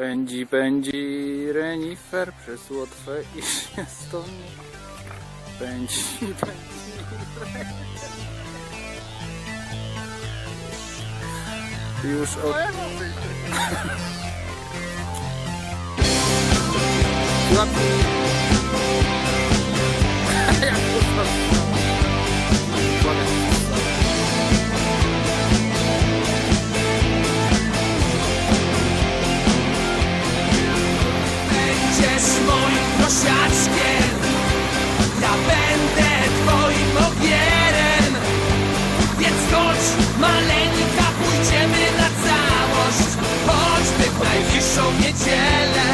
Pędzi, pędzi renifer przez Łotwę i Estonię. Pędzi, pędzi. Już od... prosiaczkiem Ja będę twoim ogierem Więc chodź maleńka Pójdziemy na całość. Choćby w najbliższą niedzielę.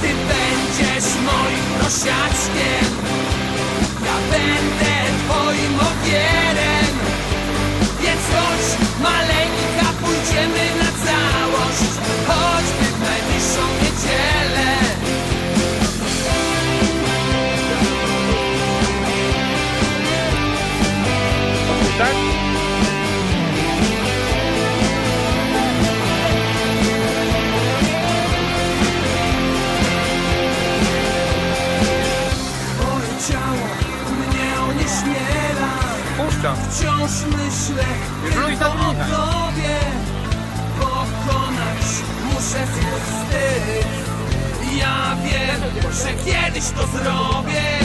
Ty będziesz moim prosiaczkiem Wciąż myślę tylko o tobie Pokonać muszę swój wstyd. Ja wiem, że kiedyś to zrobię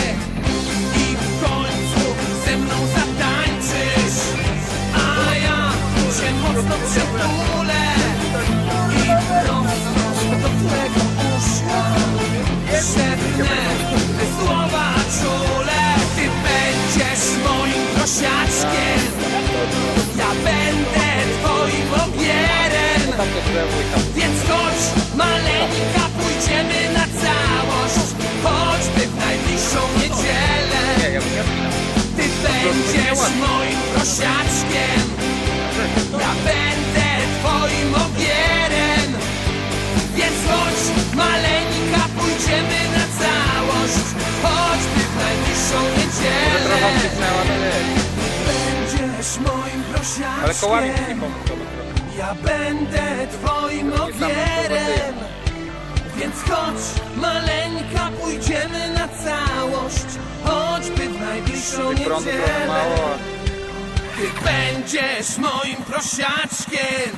prosiaczkiem Ja będę twoim ogierem. Więc chodź maleńka Pójdziemy na całość Choćby w najbliższą niedzielę. Ty będziesz moim prosiaczkiem Ja będę twoim ogierem Ale kołami mi nie pomógł. Ja będę twoim ogierem Więc chodź maleńka Pójdziemy na całość Choćby w najbliższą niedzielę. Ty będziesz moim prosiaczkiem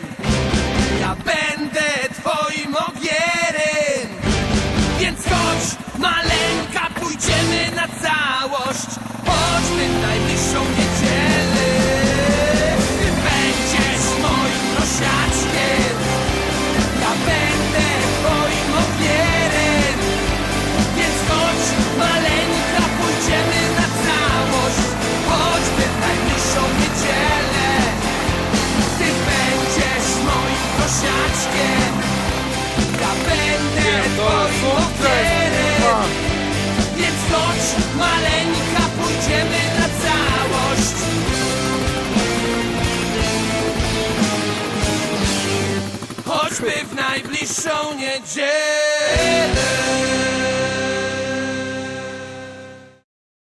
Ja będę twoim ogierem sukces Więc chodź maleńka, pójdziemy na całość Choćby w najbliższą niedzielę.